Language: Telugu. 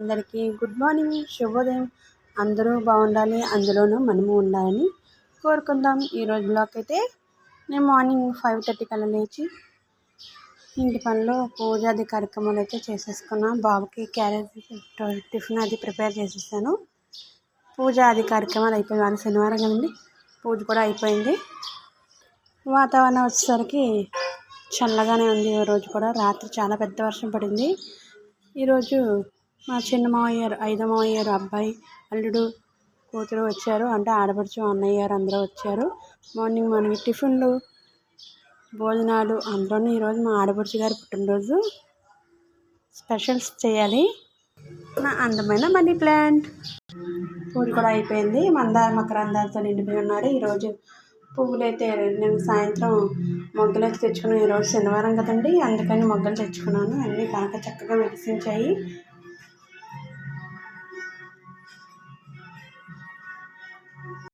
అందరికీ గుడ్ మార్నింగ్ శుభోదయం. అందరూ బాగుండాలి అందులోనూ మనము ఉండాలని కోరుకుందాం. ఈరోజు బ్లాక్ అయితే నేను మార్నింగ్ ఫైవ్ థర్టీ కల్లా లేచి ఇంటి పనులు పూజాది కార్యక్రమాలు అయితే చేసేసుకున్నా. బాబుకి క్యారేజ్ టిఫిన్ అది ప్రిపేర్ చేసేసాను. పూజాది కార్యక్రమాలు అయిపోయాను శనివారం కదండి పూజ కూడా అయిపోయింది. వాతావరణం వచ్చేసరికి చల్లగానే ఉంది. ఈ రోజు కూడా రాత్రి చాలా పెద్ద వర్షం పడింది. ఈరోజు మా చిన్న మావయ్య గారు ఐదో మావయ్య గారు అబ్బాయి అల్లుడు కూతురు వచ్చారు. అంటే ఆడపడుచు అన్నయ్య గారు అందరూ వచ్చారు. మార్నింగ్ మనకి టిఫిన్లు భోజనాలు అందులోనూ ఈరోజు మా ఆడపడుచు గారి పుట్టినరోజు స్పెషల్స్ చేయాలి. నా అందమైన మనీ ప్లాంట్. పూలు కూడా అయిపోయింది. మందార మకరందాలతో నిండిపోయి ఉన్నారు ఈరోజు పువ్వులు అయితే నేను సాయంత్రం మొగ్గలు అయితే తెచ్చుకున్నాను. ఈరోజు శనివారం కదండి. అందుకని మొగ్గలు తెచ్చుకున్నాను. అన్నీ బాగా చక్కగా వికసించాయి.